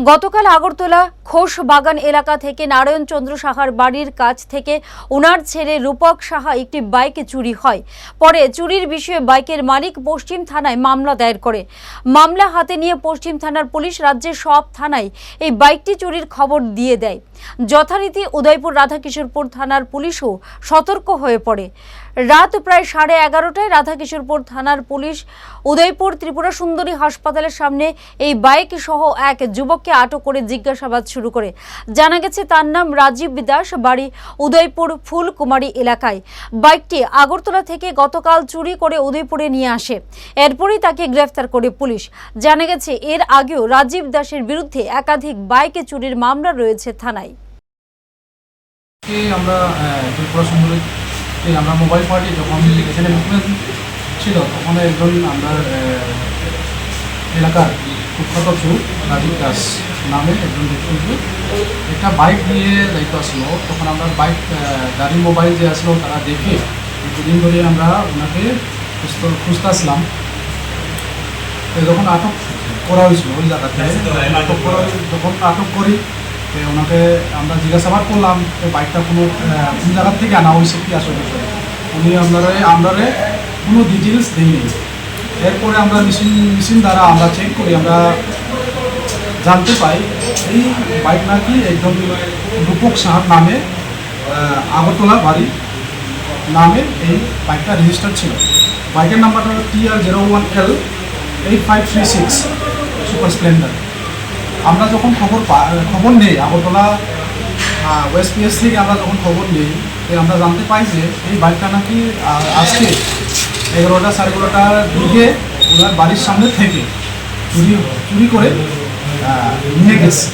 গতকাল আগরতলা খোশ বাগান এলাকা থেকে নারায়ণ চন্দ্র সাহার বাড়ির কাছ থেকে ওনার ছেলে রূপক সাহা একটি বাইক চুরি হয়। পরে চুরির বিষয়ে বাইকের মালিক পশ্চিম থানায় মামলা দায়ের করে। মামলা হাতে নিয়ে পশ্চিম থানার পুলিশ রাজ্যের সব থানায় এই বাইকটি চুরির খবর দিয়ে দেয়। যথারীতি উদয়পুর রাধাকিশোরপুর থানার পুলিশও সতর্ক হয়ে পড়ে। রাত প্রায় সাড়ে এগারোটায় রাধাকিশোরপুর থানার পুলিশ উদয়পুর ত্রিপুরা সুন্দরী হাসপাতালের সামনে এই বাইক সহ এক যুবককে আটক করে জিজ্ঞাসাবাদ শুরু করে। জানা গেছে তার নাম রাজীব দাস বাড়ি উদয়পুর ফুলকুমারী এলাকায়। বাইকটি আগরতলা থেকে গতকাল চুরি করে উদয়পুরে নিয়ে আসে। এরপরই তাকে গ্রেফতার করে পুলিশ। জানা গেছে, এর আগেও রাজীব দাসের বিরুদ্ধে একাধিক বাইকে চুরির মামলা রয়েছে থানায়। আমরা আমরা মোবাইল পার্টি যখন ছিল, তখন একজন আমরা এলাকার কুখ্যাত চোর, রাজীব দাস। নামে একজন ব্যক্তি একটা বাইক নিয়ে যাইতে আসলো। তখন আমরা বাইক গাড়ি মোবাইল যে আসলো তারা দেখে দুদিন ধরে আমরা ওনাকে খুঁজতে- আসলাম। যখন আটক করা হয়েছিল ওই জায়গাতে তখন আটক করা যখন আটক করি ওনাকে আমরা জিজ্ঞাসাবাদ করলাম যে বাইকটা কোনো কোন জায়গা থেকে আনা হয়েছে কি আসলে উনি আমরা আমরা কোনো ডিটেলস দিইনি এরপরে আমরা মেশিন মেশিন দ্বারা আমরা চেক করি আমরা জানতে পাই, এই বাইক নাকি একজন রূপক সাহার নামে আগরতলা বাড়ি নামে এই বাইকটা রেজিস্টার ছিল। বাইকের নাম্বারটা T R zero one L eight five three six super splendor আমরা যখন খবর খবর নেই, আগরতলা ওয়েস্ট পিএস থেকে আমরা যখন খবর নেই আমরা জানতে পাই যে এই বাইকটা নাকি আজকে এগারোটা সাড়ে এগারোটার দিকে ওনার বাড়ির সামনে থেকে চুরি চুরি করে 那个是。